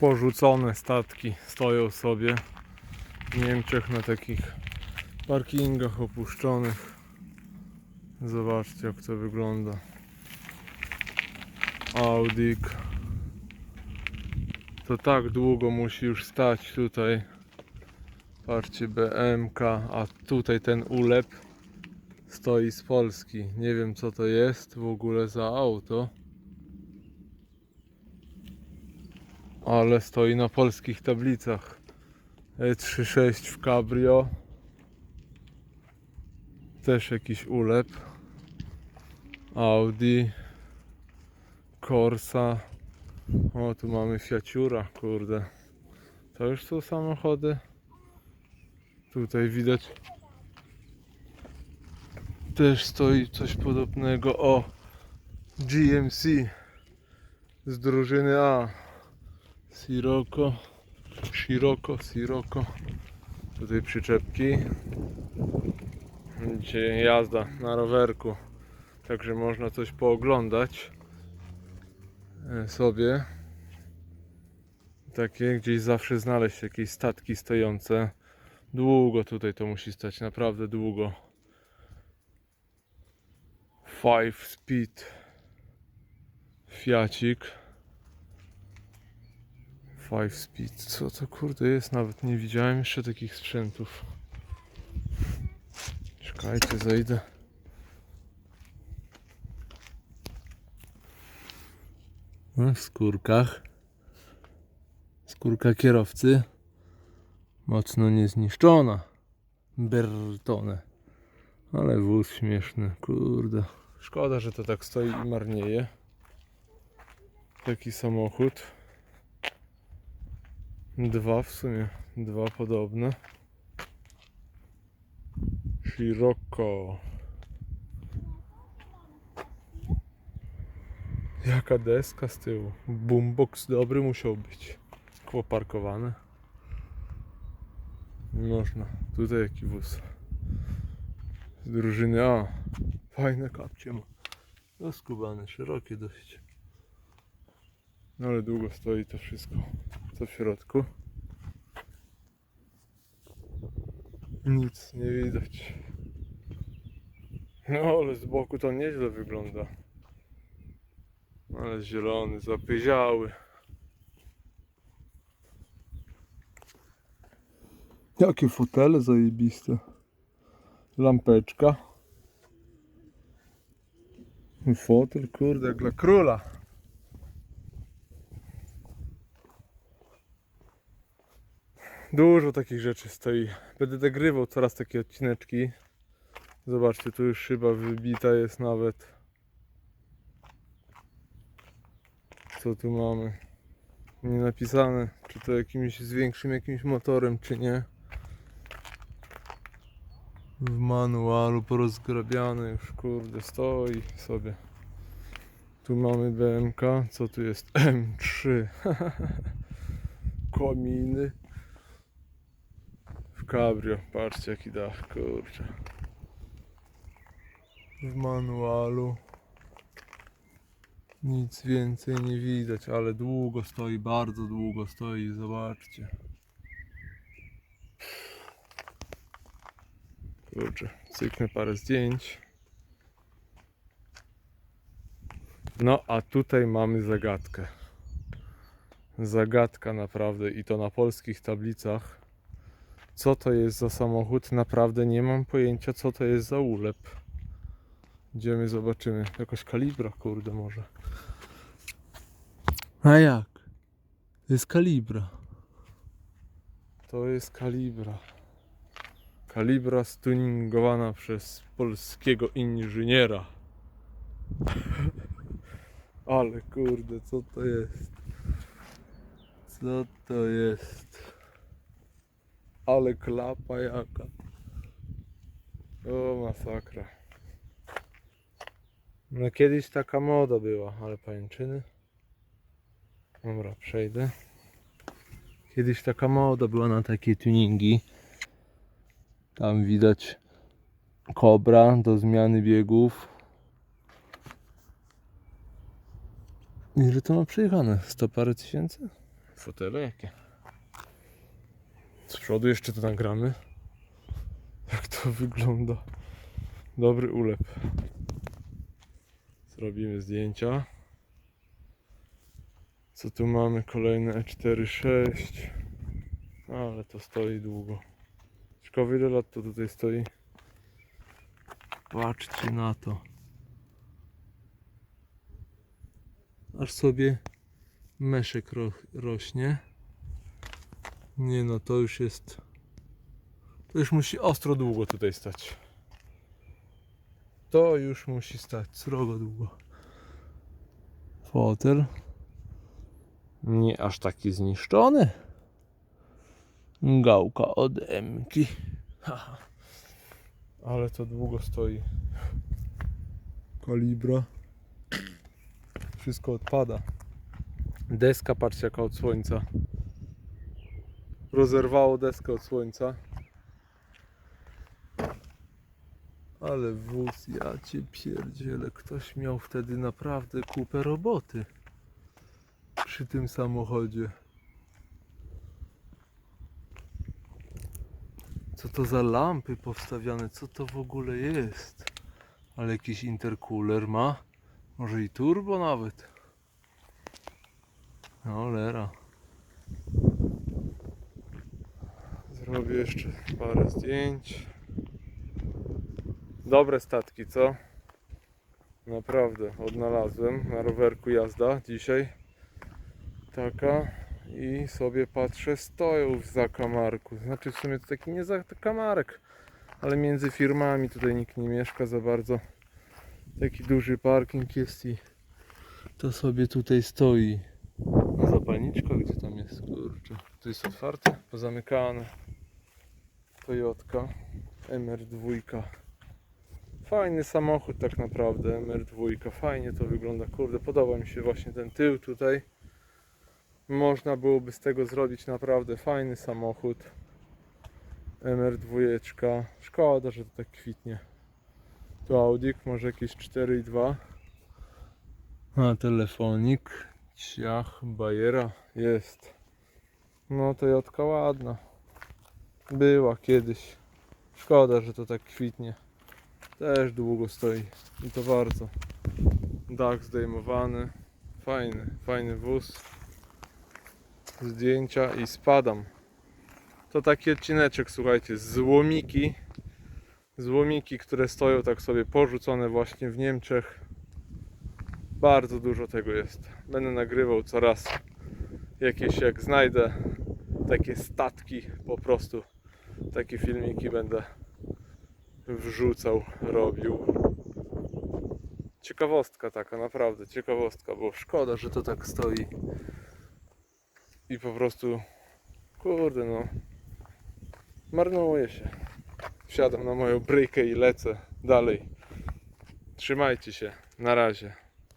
porzucone statki stoją sobie w Niemczech na takich parkingach opuszczonych. Zobaczcie jak to wygląda. Audik. To tak długo musi już stać tutaj. Patrzcie BMK, a tutaj ten ulep stoi z Polski. Nie wiem co to jest w ogóle za auto. Ale stoi na polskich tablicach. E36 w cabrio. Też jakiś ulep. Audi. Corsa. O, tu mamy Fiaciura, kurde. To już są samochody. Tutaj widać też stoi coś podobnego. O, GMC z drużyny A. Sirocco, Sirocco, Sirocco. Tutaj przyczepki. Dzisiaj jazda na rowerku. Także można coś pooglądać e, sobie. Takie gdzieś zawsze znaleźć jakieś statki stojące. Długo tutaj to musi stać, naprawdę długo. Five speed Fiacik Five speed, co to kurde jest? Nawet nie widziałem jeszcze takich sprzętów. Czekajcie, zejdę. No, W skórkach. Skórka kierowcy. Mocno niezniszczona. Bertone. Ale wóz śmieszny, kurde. Szkoda, że to tak stoi i marnieje. Taki samochód. Dwa w sumie, dwa podobne. Scirocco. Jaka deska z tyłu. Boombox dobry musiał być. Koło parkowane. Można. Tutaj jaki wóz. Z drużyny A. Fajne kapcie ma. Skubane, szerokie dość. No ale długo stoi to wszystko. Co w środku? Nic nie widać. No ale z boku to nieźle wygląda. Ale zielony, zapyziały. Jakie fotele zajebiste. Lampeczka. Fotel, kurde, jak dla króla. Dużo takich rzeczy stoi. Będę nagrywał coraz takie odcineczki. Zobaczcie, tu już szyba wybita jest nawet. Co tu mamy? Nie napisane, czy to jakimś z większym jakimś motorem, czy nie. W manualu porozgrabiane już, kurde, stoi sobie. Tu mamy BMK, co tu jest? M3. Kominy. Cabrio, patrzcie jaki dach, kurczę. W manualu. Nic więcej nie widać, ale długo stoi, bardzo długo stoi, zobaczcie. Kurczę, cyknę parę zdjęć. No, a tutaj mamy zagadkę. Zagadka naprawdę i to na polskich tablicach. Co to jest za samochód? Naprawdę nie mam pojęcia, co to jest za ulep. Idziemy, zobaczymy. Jakaś kalibra, kurde, może. A jak? To jest kalibra. To jest kalibra. Kalibra stuningowana przez polskiego inżyniera. Ale kurde, co to jest? Co to jest? Ale klapa jaka. O masakra. No kiedyś taka moda była, ale pajęczyny. Dobra, przejdę. Kiedyś taka moda była na takie tuningi. Tam widać kobra do zmiany biegów. Ile to ma przejechane? 100 parę tysięcy? Fotele jakie? Z przodu jeszcze to nagramy. Jak to wygląda. Dobry ulep. Zrobimy zdjęcia. Co tu mamy? Kolejne E E4, Ale to stoi długo. Ciekawe ile lat to tutaj stoi. Patrzcie na to. Aż sobie meszek ro rośnie. Nie no, to już jest... To już musi ostro długo tutaj stać. To już musi stać srogo długo. Fotel. Nie aż taki zniszczony. Gałka od Emki. Ale to długo stoi. Kalibra. Wszystko odpada. Deska, patrzcie jaka od słońca. Rozerwało deskę od słońca. Ale wóz, ja cię pierdzielę. Ktoś miał wtedy naprawdę kupę roboty. Przy tym samochodzie. Co to za lampy powstawiane? Co to w ogóle jest? Ale jakiś intercooler ma? Może i turbo nawet? No lera. Zrobię jeszcze parę zdjęć. Dobre statki, co? Naprawdę, odnalazłem na rowerku jazda dzisiaj. Taka. I sobie patrzę, stoją w zakamarku. Znaczy w sumie to taki nie zakamarek, ale między firmami tutaj nikt nie mieszka za bardzo. Taki duży parking jest i to sobie tutaj stoi. Zapalniczka gdzie tam jest? Kurczę. Tu jest otwarte, pozamykane. Toyotka MR2. Fajny samochód tak naprawdę, MR2. Fajnie to wygląda. Kurde, podoba mi się właśnie ten tył tutaj. Można byłoby z tego zrobić naprawdę fajny samochód. MR2. Szkoda, że to tak kwitnie. Tu Audi, może jakieś 4,2. A telefonik. Ciach, bajera jest. No to ładna. Była kiedyś. Szkoda, że to tak kwitnie. Też długo stoi. I to bardzo. Dach zdejmowany. Fajny, fajny wóz. Zdjęcia i spadam. To taki odcineczek, słuchajcie, z łomiki. Złomiki, które stoją tak sobie porzucone właśnie w Niemczech. Bardzo dużo tego jest. Będę nagrywał coraz jakieś, jak znajdę takie statki, po prostu takie filmiki będę wrzucał, robił. Ciekawostka taka, naprawdę ciekawostka, bo szkoda, że to tak stoi. I po prostu, kurde no, marnuje się. Wsiadam na moją brykę i lecę dalej. Trzymajcie się, na razie.